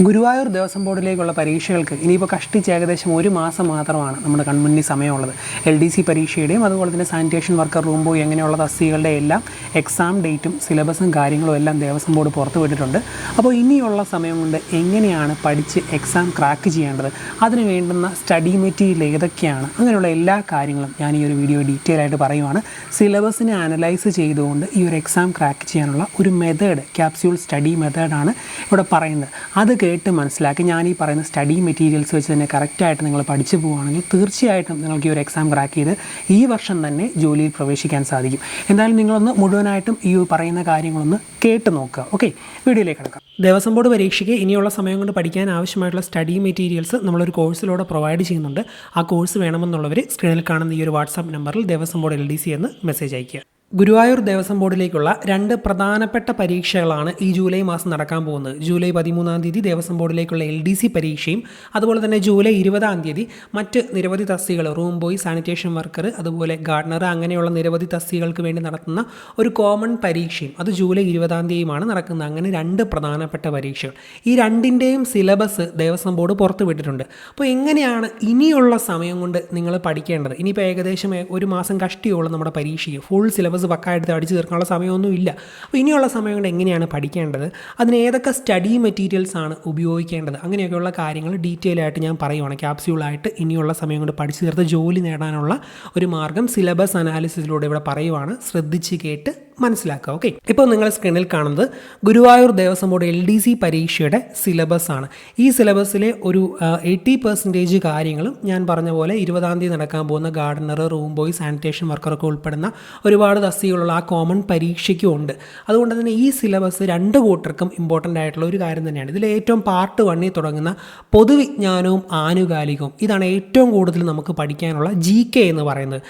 ഗുരുവായൂർ ദേവസ്വം ബോർഡിലേക്കുള്ള പരീക്ഷകൾക്ക് ഇനിയിപ്പോൾ കഷ്ടിച്ച് ഏകദേശം ഒരു മാസം മാത്രമാണ് നമ്മുടെ കൺമുന്നിൽ സമയമുള്ളത്. എൽ ഡി സി പരീക്ഷയുടെയും അതുപോലെ തന്നെ സാനിറ്റേഷൻ വർക്കർ റൂം ബോയ് എങ്ങനെയുള്ള തസ്തികളുടെ എല്ലാം എക്സാം ഡേറ്റും സിലബസും കാര്യങ്ങളും എല്ലാം ദേവസ്വം ബോർഡ് പുറത്തുവിട്ടിട്ടുണ്ട് അപ്പോൾ ഇനിയുള്ള സമയം കൊണ്ട് എങ്ങനെയാണ് പഠിച്ച് എക്സാം ക്രാക്ക് ചെയ്യേണ്ടത്? അതിന് വേണ്ടുന്ന സ്റ്റഡി മെറ്റീരിയൽ ഏതൊക്കെയാണ്? അങ്ങനെയുള്ള എല്ലാ കാര്യങ്ങളും ഞാൻ ഈ ഒരു വീഡിയോ ഡീറ്റെയിൽ ആയിട്ട് പറയുവാണ്. സിലബസിനെ അനലൈസ് ചെയ്തുകൊണ്ട് ഈ ഒരു എക്സാം ക്രാക്ക് ചെയ്യാനുള്ള ഒരു മെത്തേഡ് ക്യാപ്സ്യൂൾ സ്റ്റഡി മെത്തേഡാണ് ഇവിടെ പറയുന്നത്. അത് കേട്ട് മനസ്സിലാക്കി ഞാൻ ഈ പറയുന്ന സ്റ്റഡി മെറ്റീരിയൽസ് വെച്ച് തന്നെ കറക്റ്റായിട്ട് നിങ്ങൾ പഠിച്ചു പോവുകയാണെങ്കിൽ തീർച്ചയായിട്ടും നിങ്ങൾക്ക് ഈ ഒരു എക്സാം ക്രാക്ക് ചെയ്ത് ഈ വർഷം തന്നെ ജോലിയിൽ പ്രവേശിക്കാൻ സാധിക്കും. എന്തായാലും നിങ്ങളൊന്ന് മുഴുവനായിട്ടും ഈ പറയുന്ന കാര്യങ്ങളൊന്ന് കേട്ട് നോക്കുക. ഓക്കെ വീഡിയോയിലേക്ക് കിടക്കാം. ദേവസ്വം ബോർഡ് പരീക്ഷയ്ക്ക് ഇനിയുള്ള സമയം കൊണ്ട് പഠിക്കാൻ ആവശ്യമായിട്ടുള്ള സ്റ്റഡി മെറ്റീരിയൽസ് നമ്മളൊരു കോഴ്സിലൂടെ പ്രൊവൈഡ് ചെയ്യുന്നുണ്ട്. ആ കോഴ്സ് വേണമെന്നുള്ളവർ സ്ക്രീനിൽ കാണുന്ന ഈ ഒരു വാട്സാപ്പ് നമ്പറിൽ Devaswom board L D C എന്ന് മെസ്സേജ് അയയ്ക്കുക. ഗുരുവായൂർ ദേവസ്വം ബോർഡിലേക്കുള്ള രണ്ട് പ്രധാനപ്പെട്ട പരീക്ഷകളാണ് ഈ ജൂലൈ മാസം നടക്കാൻ പോകുന്നത്. ജൂലൈ പതിമൂന്നാം തീയതി ദേവസ്വം ബോർഡിലേക്കുള്ള എൽ ഡി സി പരീക്ഷയും അതുപോലെ തന്നെ ജൂലൈ ഇരുപതാം തീയതി മറ്റ് നിരവധി തസ്തികൾ റൂം ബോയ് സാനിറ്റേഷൻ വർക്കർ അതുപോലെ ഗാർഡനർ അങ്ങനെയുള്ള നിരവധി തസ്തികൾക്ക് വേണ്ടി നടത്തുന്ന ഒരു കോമൺ പരീക്ഷയും അത് ജൂലൈ ഇരുപതാം തീയതിയുമാണ് നടക്കുന്നത്. അങ്ങനെ രണ്ട് പ്രധാനപ്പെട്ട പരീക്ഷകൾ. ഈ രണ്ടിന്റെയും സിലബസ് ദേവസ്വം ബോർഡ് പുറത്തുവിട്ടിട്ടുണ്ട് അപ്പോൾ എങ്ങനെയാണ് ഇനിയുള്ള സമയം കൊണ്ട് നിങ്ങൾ പഠിക്കേണ്ടത്? ഇനിയിപ്പോൾ ഏകദേശം ഒരു മാസം കഷ്ടിയോളം നമ്മുടെ പരീക്ഷയ്ക്ക്. ഫുൾ സിലബസ് പക്കായിട്ട് അടിച്ചു തീർക്കാനുള്ള സമയമൊന്നും ഇല്ല. അപ്പോൾ ഇനിയുള്ള സമയം കൊണ്ട് എങ്ങനെയാണ് പഠിക്കേണ്ടത്? അതിന് ഏതൊക്കെ സ്റ്റഡി മെറ്റീരിയൽസ് ആണ് ഉപയോഗിക്കേണ്ടത്? അങ്ങനെയൊക്കെയുള്ള കാര്യങ്ങൾ ഡീറ്റെയിൽ ആയിട്ട് ഞാൻ പറയുവാണ്. ക്യാപ്സ്യൂളായിട്ട് ഇനിയുള്ള സമയം കൊണ്ട് പഠിച്ചു തീർത്ത് ജോലി നേടാനുള്ള ഒരു മാർഗം സിലബസ് അനാലിസിസിലൂടെ ഇവിടെ പറയുവാണ്. ശ്രദ്ധിച്ച് കേട്ട് മനസ്സിലാക്കുക ഓക്കെ ഇപ്പോൾ നിങ്ങൾ സ്ക്രീനിൽ കാണുന്നത് Guruvayur Devaswom board L D C പരീക്ഷയുടെ സിലബസ് ആണ്. ഈ സിലബസിലെ ഒരു എയ്റ്റി പെർസെന്റേജ് കാര്യങ്ങളും ഞാൻ പറഞ്ഞ പോലെ ഇരുപതാം തീയതി നടക്കാൻ പോകുന്ന ഗാർഡനർ റൂം ബോയ് സാനിറ്റേഷൻ വർക്കറൊക്കെ ഉൾപ്പെടുന്ന ഒരുപാട് തസ്തികളുള്ള ആ കോമൺ പരീക്ഷയ്ക്കും ഉണ്ട്. അതുകൊണ്ട് തന്നെ ഈ സിലബസ് രണ്ട് കൂട്ടർക്കും ഇമ്പോർട്ടന്റ് ആയിട്ടുള്ള ഒരു കാര്യം തന്നെയാണ്. ഇതിൽ ഏറ്റവും പാർട്ട് വണ്ണിൽ തുടങ്ങുന്ന പൊതുവിജ്ഞാനവും ആനുകാലികവും ഇതാണ് ഏറ്റവും കൂടുതൽ നമുക്ക് പഠിക്കാനുള്ള ജി കെ എന്ന് പറയുന്നത്.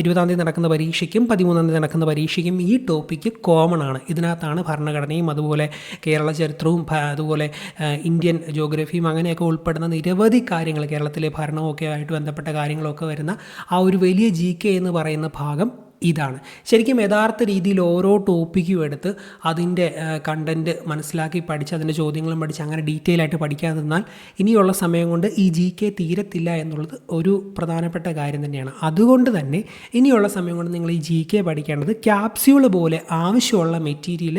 ഇരുപതാം തീയതി നടക്കുന്ന പരീക്ഷയ്ക്കും പതിമൂന്നാം തീയതി നടക്കുന്ന പരീക്ഷയ്ക്കും ഈ ടോപ്പിക്ക് കോമൺ ആണ്. ഇതിനകത്താണ് ഭരണഘടനയും അതുപോലെ കേരള ചരിത്രവും അതുപോലെ ഇന്ത്യൻ ജോഗ്രഫിയും അങ്ങനെയൊക്കെ ഉൾപ്പെടുന്ന നിരവധി കാര്യങ്ങൾ കേരളത്തിലെ ഭരണവും ഒക്കെ ആയിട്ട് ബന്ധപ്പെട്ട കാര്യങ്ങളൊക്കെ വരുന്ന ആ ഒരു വലിയ ജി കെ എന്ന് പറയുന്ന ഭാഗം ഇതാണ്. ശരിക്കും യഥാർത്ഥ രീതിയിൽ ഓരോ ടോപ്പിക്കും എടുത്ത് അതിന്റെ കണ്ടന്റ് മനസ്സിലാക്കി പഠിച്ച് അതിന്റെ ചോദ്യങ്ങളും പഠിച്ച് അങ്ങനെ ഡീറ്റെയിൽ ആയിട്ട് പഠിക്കാതെ നിന്നാൽ ഇനിയുള്ള സമയം കൊണ്ട് ഈ ജി കെ തീരത്തില്ല എന്നുള്ളത് ഒരു പ്രധാനപ്പെട്ട കാര്യം തന്നെയാണ്. അതുകൊണ്ട് തന്നെ ഇനിയുള്ള സമയം കൊണ്ട് നിങ്ങൾ ഈ ജി കെ പഠിക്കേണ്ടത് ക്യാപ്സ്യൂൾ പോലെ ആവശ്യമുള്ള മെറ്റീരിയൽ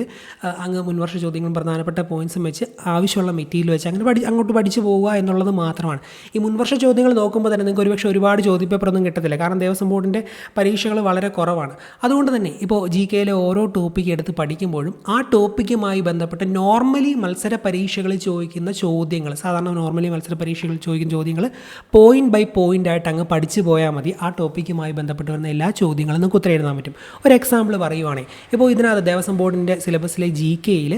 അങ്ങ് മുൻവർഷ ചോദ്യങ്ങളും പ്രധാനപ്പെട്ട പോയിൻസും വെച്ച് ആവശ്യമുള്ള മെറ്റീരിയൽ വെച്ച് അങ്ങനെ പഠി അങ്ങോട്ട് പഠിച്ചു പോവുക എന്നുള്ളത് മാത്രമാണ്. ഈ മുൻവർഷ ചോദ്യങ്ങൾ നോക്കുമ്പോൾ തന്നെ നിങ്ങൾക്ക് ഒരുപക്ഷെ ഒരുപാട് ചോദ്യപേപ്പറൊന്നും കിട്ടത്തില്ല. കാരണം ദേവസ്വം ബോർഡിന്റെ പരീക്ഷകൾ വളരെ കുറവാണ് അതുകൊണ്ട് തന്നെ ഇപ്പോൾ ജി കെയിലെ ഓരോ ടോപ്പിക്ക് എടുത്ത് പഠിക്കുമ്പോഴും ആ ടോപ്പിക്കുമായി ബന്ധപ്പെട്ട് നോർമലി മത്സര പരീക്ഷകളിൽ ചോദിക്കുന്ന ചോദ്യങ്ങൾ സാധാരണ നോർമലി മത്സര പരീക്ഷകളിൽ ചോദിക്കുന്ന ചോദ്യങ്ങൾ പോയിന്റ് ബൈ പോയിന്റ് ആയിട്ട് അങ്ങ് പഠിച്ചു പോയാൽ മതി. ആ ടോപ്പിക്കുമായി ബന്ധപ്പെട്ട് വരുന്ന എല്ലാ ചോദ്യങ്ങളും നമുക്ക് ഉത്തരം എഴുതാൻ പറ്റും. ഒരു എക്സാമ്പിൾ പറയുവാണെങ്കിൽ ഇപ്പോൾ ഇതിനകത്ത് ദേവസ്വം ബോർഡിന്റെ സിലബസിലെ ജി കെയിൽ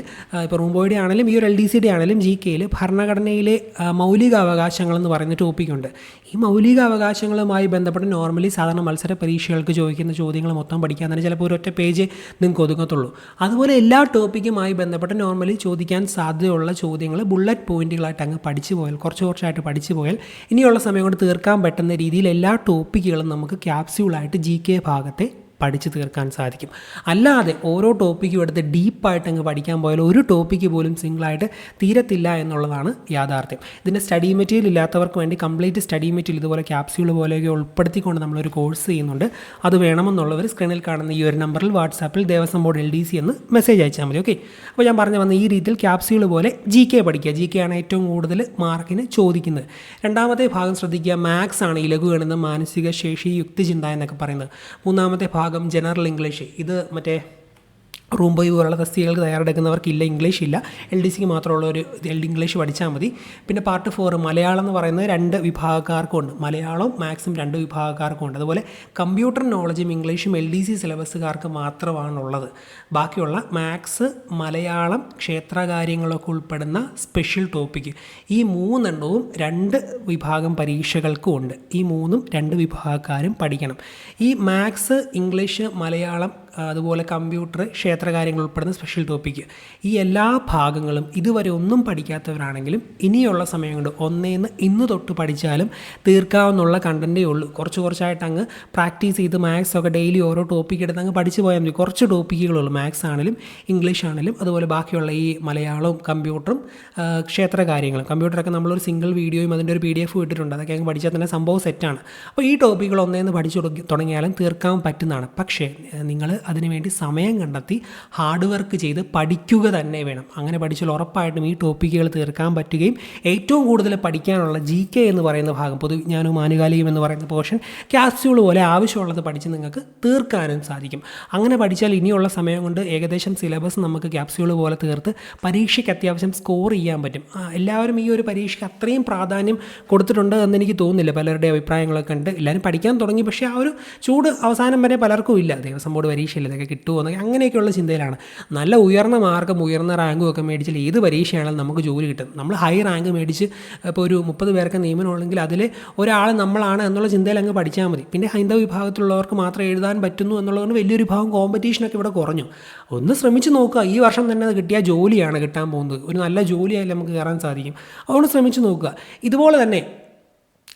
ഇപ്പോൾ റൂംബോയുടെ ആണെങ്കിലും ഈ ഒരു എൽ ഡി സിയുടെ ആണെങ്കിലും ജി കെയിൽ ഭരണഘടനയിലെ മൗലിക അവകാശങ്ങൾ എന്ന് പറയുന്ന ടോപ്പിക്കുണ്ട് ഈ മൗലിക അവകാശങ്ങളുമായി ബന്ധപ്പെട്ട് നോർമലി സാധാരണ മത്സര പരീക്ഷകൾക്ക് ചോദിക്കുന്ന ചോദ്യങ്ങൾ മൊത്തം പഠിക്കാൻ തന്നെ ചിലപ്പോൾ ഒരൊറ്റ പേജ് നിങ്ങൾക്ക് ഒതുങ്ങത്തുള്ളൂ. അതുപോലെ എല്ലാ ടോപ്പിക്കുമായി ബന്ധപ്പെട്ട് നോർമലി ചോദിക്കാൻ സാധ്യതയുള്ള ചോദ്യങ്ങൾ ബുള്ളറ്റ് പോയിന്റുകളായിട്ട് അങ്ങ് പഠിച്ചു പോയാൽ കുറച്ച് കുറച്ചായിട്ട് പഠിച്ചു പോയാൽ ഇനിയുള്ള സമയം കൊണ്ട് തീർക്കാൻ പറ്റുന്ന രീതിയിൽ എല്ലാ ടോപ്പിക്കുകളും നമുക്ക് ക്യാപ്സ്യൂളായിട്ട് ജി കെ ഭാഗത്തെ പഠിച്ചു തീർക്കാൻ സാധിക്കും. അല്ലാതെ ഓരോ ടോപ്പിക്കും എടുത്ത് ഡീപ്പായിട്ട് അങ്ങ് പഠിക്കാൻ പോയാൽ ഒരു ടോപ്പിക്ക് പോലും സിംഗിളായിട്ട് തീരത്തില്ല എന്നുള്ളതാണ് യാഥാർത്ഥ്യം. ഇതിന്റെ സ്റ്റഡി മെറ്റീരിയൽ ഇല്ലാത്തവർക്ക് വേണ്ടി കംപ്ലീറ്റ് സ്റ്റഡി മെറ്റീരിയൽ ഇതുപോലെ ക്യാപ്സ്യൂൾ പോലെയൊക്കെ ഉൾപ്പെടുത്തിക്കൊണ്ട് നമ്മളൊരു കോഴ്സ് ചെയ്യുന്നുണ്ട്. അത് വേണമെന്നുള്ളവർ സ്ക്രീനിൽ കാണുന്ന ഈ ഒരു നമ്പറിൽ വാട്സാപ്പിൽ Devaswom board L D C എന്ന് മെസ്സേജ് അയച്ചാൽ മതി ഓക്കെ അപ്പോൾ ഞാൻ പറഞ്ഞു വന്ന ഈ രീതിയിൽ ക്യാപ്സ്യൂൾ പോലെ ജി കെ പഠിക്കുക. ജി കെ ആണ് ഏറ്റവും കൂടുതൽ മാർക്കിന് ചോദിക്കുന്നത്. രണ്ടാമത്തെ ഭാഗം ശ്രദ്ധിക്കുക. മാത്സ് ആണ് ഇലകുകണെന്ന് മാനസിക ശേഷി യുക്തിചിന്ത എന്നൊക്കെ പറയുന്നത്. മൂന്നാമത്തെ ഭാഗം ജനറൽ ഇംഗ്ലീഷ് ഇത് മറ്റേ റൂം ബോയ് പോലുള്ള തസ്തികകൾക്ക് തയ്യാറെടുക്കുന്നവർക്കില്ല ഇംഗ്ലീഷ് ഇല്ല എൽ ഡി സിക്ക് മാത്രമുള്ള ഒരു ഇംഗ്ലീഷ് പഠിച്ചാൽ മതി. പിന്നെ പാർട്ട് ഫോർ മലയാളം എന്ന് പറയുന്നത് രണ്ട് വിഭാഗക്കാർക്കും ഉണ്ട് മലയാളവും മാത്സും രണ്ട് വിഭാഗക്കാർക്കും ഉണ്ട് അതുപോലെ കമ്പ്യൂട്ടർ നോളജും ഇംഗ്ലീഷും എൽ ഡി സി സിലബസുകാർക്ക് മാത്രമാണുള്ളത്. ബാക്കിയുള്ള മാത്സ് മലയാളം ക്ഷേത്രകാര്യങ്ങളൊക്കെ ഉൾപ്പെടുന്ന സ്പെഷ്യൽ ടോപ്പിക്ക്. ഈ മൂന്നെണ്ണവും രണ്ട് വിഭാഗം പരീക്ഷകൾക്കും ഉണ്ട്. ഈ മൂന്നും രണ്ട് വിഭാഗക്കാരും പഠിക്കണം. ഈ മാത്സ് ഇംഗ്ലീഷ് മലയാളം അതുപോലെ കമ്പ്യൂട്ടർ ക്ഷേത്രകാര്യങ്ങൾ ഉൾപ്പെടുന്ന സ്പെഷ്യൽ ടോപ്പിക്ക് ഈ എല്ലാ ഭാഗങ്ങളും ഇതുവരെ ഒന്നും പഠിക്കാത്തവരാണെങ്കിലും ഇനിയുള്ള സമയം കൊണ്ട് ഒന്നേന്ന് ഇന്ന് തൊട്ട് പഠിച്ചാലും തീർക്കാവുന്നുള്ള കണ്ടന്റേ ഉള്ളൂ. കുറച്ച് കുറച്ചായിട്ട് അങ്ങ് പ്രാക്ടീസ് ചെയ്ത് മാത്സ് ഒക്കെ ഡെയിലി ഓരോ ടോപ്പിക് എടുത്ത് അങ്ങ് പഠിച്ചു പോയാൽ മതി. കുറച്ച് ടോപ്പിക്കുകളുള്ളൂ മാത്സ് ആണെങ്കിലും ഇംഗ്ലീഷ് ആണെങ്കിലും അതുപോലെ ബാക്കിയുള്ള ഈ മലയാളവും കമ്പ്യൂട്ടറും ക്ഷേത്ര ക്ഷേത്രകാര്യങ്ങളും കമ്പ്യൂട്ടറൊക്കെ നമ്മളൊരു സിംഗിൾ വീഡിയോയും അതിന്റെ ഒരു പി ഡി എഫ് ഇട്ടിട്ടുണ്ട്. അതൊക്കെ അങ്ങ് പഠിച്ചാൽ തന്നെ സംഭവം സെറ്റാണ് അപ്പോൾ ഈ ടോപ്പിക്കുകൾ ഒന്നേന്ന് പഠിച്ചു തുടങ്ങി തുടങ്ങിയാലും തീർക്കാൻ പറ്റുന്നതാണ്. പക്ഷേ നിങ്ങൾ അതിനുവേണ്ടി സമയം കണ്ടെത്തി ഹാർഡ് വർക്ക് ചെയ്ത് പഠിക്കുക തന്നെ വേണം. അങ്ങനെ പഠിച്ചാൽ ഉറപ്പായിട്ടും ഈ ടോപ്പിക്കുകൾ തീർക്കാൻ പറ്റുകയും ഏറ്റവും കൂടുതൽ പഠിക്കാനുള്ള ജി കെ എന്ന് പറയുന്ന ഭാഗം പൊതുവിജ്ഞാനവും ആനുകാലികം എന്ന് പറയുന്ന പോർഷൻ ക്യാപ്സ്യൂൾ പോലെ ആവശ്യമുള്ളത് പഠിച്ച് നിങ്ങൾക്ക് തീർക്കാനും സാധിക്കും. അങ്ങനെ പഠിച്ചാൽ ഇനിയുള്ള സമയം കൊണ്ട് ഏകദേശം സിലബസ് നമുക്ക് ക്യാപ്സ്യൂൾ പോലെ തീർത്ത് പരീക്ഷയ്ക്ക് അത്യാവശ്യം സ്കോർ ചെയ്യാൻ പറ്റും. എല്ലാവരും ഈ ഒരു പരീക്ഷയ്ക്ക് അത്രയും പ്രാധാന്യം കൊടുത്തിട്ടുണ്ട് എന്ന് എനിക്ക് തോന്നുന്നില്ല. പലരുടെ അഭിപ്രായങ്ങളൊക്കെ ഉണ്ട്. എല്ലാവരും പഠിക്കാൻ തുടങ്ങി പക്ഷേ ആ ഒരു ചൂട് അവസാനം വരെ പലർക്കും ഇല്ല. ദേവസ്വം ബോർഡ് പരീക്ഷയില്ല ഇതൊക്കെ കിട്ടുമോ എന്നൊക്കെ അങ്ങനെയൊക്കെയുള്ള ചിന്തയിലാണ്. നല്ല ഉയർന്ന മാർക്കും ഉയർന്ന റാങ്കും ഒക്കെ മേടിച്ചാൽ ഏത് പരീക്ഷയാണെങ്കിലും നമുക്ക് ജോലി കിട്ടും. നമ്മൾ ഹൈ റാങ്ക് മേടിച്ച് ഇപ്പോൾ ഒരു മുപ്പത് പേർക്ക് നിയമനമുണ്ടെങ്കിൽ അതിൽ ഒരാൾ നമ്മളാണ് എന്നുള്ള ചിന്തയിൽ അങ്ങ് പഠിച്ചാൽ മതി. പിന്നെ ഹൈന്ദവ വിഭാഗത്തിലുള്ളവർക്ക് മാത്രം എഴുതാൻ പറ്റുന്നു എന്നുള്ളതുകൊണ്ട് വലിയൊരു വിഭാഗം കോമ്പറ്റീഷനൊക്കെ ഇവിടെ കുറഞ്ഞു. ഒന്ന് ശ്രമിച്ച് നോക്കുക. ഈ വർഷം തന്നെ അത് കിട്ടിയ ജോലിയാണ് കിട്ടാൻ പോകുന്നത്. ഒരു നല്ല ജോലിയായാലും നമുക്ക് കയറാൻ സാധിക്കും. അതുകൊണ്ട് ശ്രമിച്ച് നോക്കുക. ഇതുപോലെ തന്നെ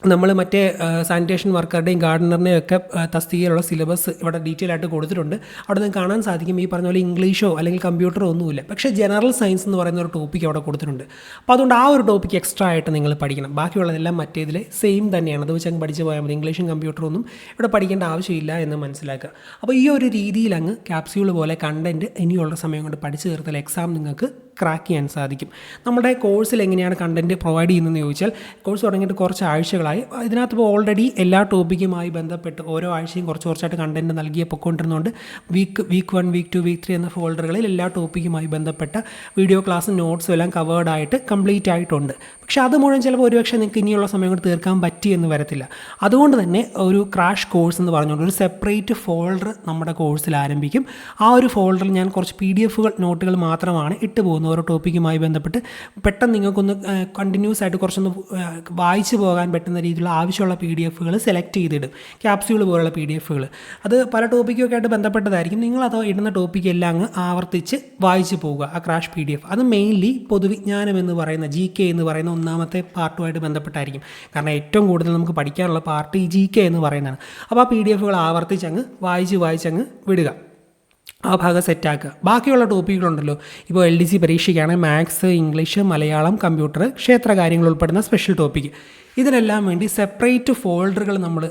നമ്മൾ മറ്റേ സാനിറ്റേഷൻ വർക്കറുടെയും ഗാർഡനറിനെയും ഒക്കെ തസ്തികയിലുള്ള സിലബസ് ഇവിടെ ഡീറ്റെയിൽ ആയിട്ട് കൊടുത്തിട്ടുണ്ട്. അവിടെ നിന്ന് കാണാൻ സാധിക്കും ഈ പറഞ്ഞ പോലെ ഇംഗ്ലീഷോ അല്ലെങ്കിൽ കമ്പ്യൂട്ടറോ ഒന്നുമില്ല. പക്ഷേ ജനറൽ സയൻസ് എന്ന് പറയുന്ന ഒരു ടോപ്പിക്ക് അവിടെ കൊടുത്തിട്ടുണ്ട്. അപ്പോൾ അതുകൊണ്ട് ആ ഒരു ടോപ്പിക്ക് എക്സ്ട്രാ ആയിട്ട് നിങ്ങൾ പഠിക്കണം. ബാക്കിയുള്ളതെല്ലാം മറ്റേതിൽ സെയിം തന്നെയാണ്. അത് വെച്ച് അങ്ങ് പഠിച്ച് പോയാൽ മതി. ഇംഗ്ലീഷും കമ്പ്യൂട്ടറും ഒന്നും ഇവിടെ പഠിക്കേണ്ട ആവശ്യമില്ല എന്ന് മനസ്സിലാക്കുക. അപ്പോൾ ഈ ഒരു രീതിയിൽ അങ്ങ് ക്യാപ്സ്യൂൾ പോലെ കണ്ടന്റ് ഇനിയുള്ള സമയം കൊണ്ട് പഠിച്ചു തീർത്താൽ എക്സാം നിങ്ങൾക്ക് ക്രാക്ക് ചെയ്യാൻ സാധിക്കും. നമ്മുടെ കോഴ്സിൽ എങ്ങനെയാണ് കണ്ടന്റ് പ്രൊവൈഡ് ചെയ്യുന്നതെന്ന് ചോദിച്ചാൽ കോഴ്സ് തുടങ്ങിയിട്ട് കുറച്ച് ആഴ്ചകളായി. ഇതിനകത്ത് ഇപ്പോൾ ഓൾറെഡി എല്ലാ ടോപ്പിക്കുമായി ബന്ധപ്പെട്ട് ഓരോ ആഴ്ചയും കുറച്ച് കുറച്ചായിട്ട് കണ്ടന്റ് നൽകിയ പൊക്കൊണ്ടിരുന്നുകൊണ്ട് week week one week two week three എന്ന ഫോൾഡറുകളിൽ എല്ലാ ടോപ്പിക്കുമായി ബന്ധപ്പെട്ട വീഡിയോ ക്ലാസ്സും നോട്ട്സും എല്ലാം കവേർഡായിട്ട് കംപ്ലീറ്റ് ആയിട്ടുണ്ട്. പക്ഷേ അത് മുഴുവൻ ചിലപ്പോൾ ഒരുപക്ഷെ നിങ്ങൾക്ക് ഇനിയുള്ള സമയം കൊണ്ട് തീർക്കാൻ പറ്റി എന്ന് വരത്തില്ല. അതുകൊണ്ട് തന്നെ ഒരു ക്രാഷ് കോഴ്സ് എന്ന് പറഞ്ഞുകൊണ്ട് ഒരു സെപ്പറേറ്റ് ഫോൾഡർ നമ്മുടെ കോഴ്സിൽ ആരംഭിക്കും. ആ ഒരു ഫോൾഡറിൽ ഞാൻ കുറച്ച് പി ഡി എഫുകൾ നോട്ടുകൾ മാത്രമാണ് ഇട്ട് പോകുന്നത് ഓരോ ടോപ്പിക്കുമായി ബന്ധപ്പെട്ട്. പെട്ടെന്ന് നിങ്ങൾക്കൊന്ന് കണ്ടിന്യൂസ് ആയിട്ട് കുറച്ചൊന്ന് വായിച്ചു പോകാൻ പറ്റുന്ന രീതിയിലുള്ള ആവശ്യമുള്ള പി ഡി എഫുകൾ സെലക്ട് ചെയ്തിടും. ക്യാപ്സ്യൂൾ പോലുള്ള പി ഡി എഫുകൾ അത് പല ടോപ്പിക്കൊക്കെ ആയിട്ട് ബന്ധപ്പെട്ടതായിരിക്കും. നിങ്ങൾ അത് ഇടുന്ന ടോപ്പിക്ക് എല്ലാം അങ്ങ് ആവർത്തിച്ച് വായിച്ചു പോവുക ആ ക്രാഷ് പി ഡി എഫ് അത് മെയിൻലി പൊതുവിജ്ഞാനം എന്ന് പറയുന്ന ജി കെ എന്ന് പറയുന്ന ഒന്നാമത്തെ പാർട്ടുമായിട്ട് ബന്ധപ്പെട്ടായിരിക്കും. കാരണം ഏറ്റവും കൂടുതൽ നമുക്ക് പഠിക്കാനുള്ള പാർട്ട് ഈ ജി കെ എന്ന് പറയുന്നതാണ്. അപ്പോൾ ആ പി ഡി എഫുകൾ ആവർത്തിച്ചങ്ങ് വായിച്ച് വായിച്ചങ്ങ് വിടുക. ആ ഭാഗം സെറ്റാക്കുക ബാക്കിയുള്ള ടോപ്പിക്കുകളുണ്ടല്ലോ ഇപ്പോൾ എൽ ഡി സി പരീക്ഷയ്ക്കാണ് മാത്സ് ഇംഗ്ലീഷ് മലയാളം കമ്പ്യൂട്ടർ ക്ഷേത്ര കാര്യങ്ങൾ ഉൾപ്പെടുന്ന സ്പെഷ്യൽ ടോപ്പിക്ക് ഇതിനെല്ലാം വേണ്ടി സെപ്പറേറ്റ് ഫോൾഡറുകൾ നമ്മൾ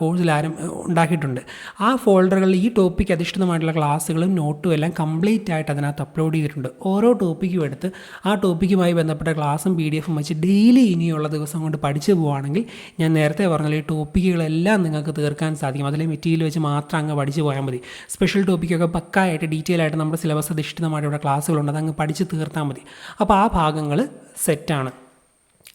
കോഴ്സിൽ ആരും ഉണ്ടാക്കിയിട്ടുണ്ട്. ആ ഫോൾഡറുകളിൽ ഈ ടോപ്പിക്ക് അധിഷ്ഠിതമായിട്ടുള്ള ക്ലാസ്സുകളും നോട്ടും എല്ലാം കംപ്ലീറ്റ് ആയിട്ട് അതിനകത്ത് അപ്ലോഡ് ചെയ്തിട്ടുണ്ട്. ഓരോ ടോപ്പിക്കും എടുത്ത് ആ ടോപ്പിക്കുമായി ബന്ധപ്പെട്ട ക്ലാസ്സും പി ഡി എഫും വെച്ച് ഡെയിലി ഇനിയുള്ള ദിവസം കൊണ്ട് പഠിച്ചു പോവുകയാണെങ്കിൽ ഞാൻ നേരത്തെ പറഞ്ഞ ഈ ടോപ്പിക്കുകളെല്ലാം നിങ്ങൾക്ക് തീർക്കാൻ സാധിക്കും. അതിലെ മെറ്റീരിയൽ വെച്ച് മാത്രം അങ്ങ് പഠിച്ചു പോയാൽ മതി. സ്പെഷ്യൽ ടോപ്പിക്കൊക്കെ പക്കായിട്ട് ഡീറ്റെയിൽ ആയിട്ട് നമ്മുടെ സിലബസ് അധിഷ്ഠിതമായിട്ടുള്ള ക്ലാസ്സുകളുണ്ട് അത് അങ്ങ് പഠിച്ച് തീർത്താൽ മതി. അപ്പോൾ ആ ഭാഗങ്ങൾ സെറ്റാണ്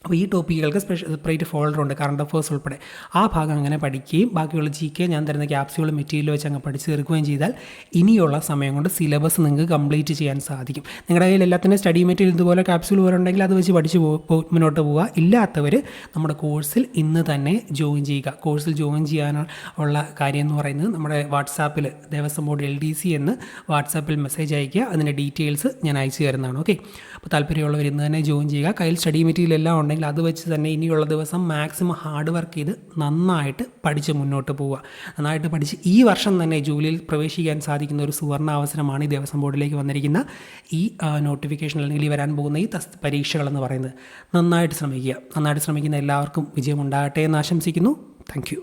അപ്പോൾ ഈ ടോപ്പിക്കുകൾക്ക് സ്പെഷ്യൽ സെപ്പറേറ്റ് ഫോൾഡർ ഉണ്ട് കറണ്ട് അഫേഴ്സ് ഉൾപ്പെടെ. ആ ഭാഗം അങ്ങനെ പഠിക്കുകയും ബാക്കിയുള്ള ജി കെ ഞാൻ തരുന്ന ക്യാപ്സ്യൂൾ മെറ്റീരിയൽ വെച്ച് അങ്ങ് പഠിച്ച് തീർക്കുകയും ചെയ്താൽ ഇനിയുള്ള സമയം കൊണ്ട് സിലബസ് നിങ്ങൾക്ക് കംപ്ലീറ്റ് ചെയ്യാൻ സാധിക്കും. നിങ്ങളുടെ കയ്യിൽ എല്ലാത്തിന്റെ സ്റ്റഡി മെറ്റീരിയൽ ഇതുപോലെ ക്യാപ്സ്യൂൾ പോലെ ഉണ്ടെങ്കിൽ അത് വെച്ച് പഠിച്ച് മുന്നോട്ട് പോവുക. ഇല്ലാത്തവർ നമ്മുടെ കോഴ്സിൽ ഇന്ന് തന്നെ ജോയിൻ ചെയ്യുക. കോഴ്സിൽ ജോയിൻ ചെയ്യാനുള്ള കാര്യം എന്ന് പറയുന്നത് നമ്മുടെ വാട്സാപ്പിൽ Devaswom board L D C എന്ന് വാട്സാപ്പിൽ മെസ്സേജ് അയയ്ക്കുക. അതിന്റെ ഡീറ്റെയിൽസ് ഞാൻ അയച്ചു തരുന്നതാണ്. ഓക്കെ അപ്പോൾ താല്പര്യമുള്ളവർ ഇന്ന് തന്നെ ജോയിൻ ചെയ്യുക. കയ്യിൽ സ്റ്റഡി മെറ്റീരിയൽ എല്ലാം ഉണ്ടെങ്കിൽ അത് വെച്ച് തന്നെ ഇനിയുള്ള ദിവസം മാക്സിമം ഹാർഡ് വർക്ക് ചെയ്ത് നന്നായിട്ട് പഠിച്ച് മുന്നോട്ട് പോവുക. നന്നായിട്ട് പഠിച്ച് ഈ വർഷം തന്നെ ജോലിയിൽ പ്രവേശിക്കാൻ സാധിക്കുന്ന ഒരു സുവർണ അവസരമാണ് ഈ ദേവസ്വം ബോർഡിലേക്ക് വന്നിരിക്കുന്ന ഈ നോട്ടിഫിക്കേഷൻ അല്ലെങ്കിൽ ഈ വരാൻ പോകുന്ന ഈ തസ് പരീക്ഷകളെന്ന് പറയുന്നത്. നന്നായിട്ട് ശ്രമിക്കുക. നന്നായിട്ട് ശ്രമിക്കുന്ന എല്ലാവർക്കും വിജയം ഉണ്ടാകട്ടെ എന്ന് ആശംസിക്കുന്നു. താങ്ക്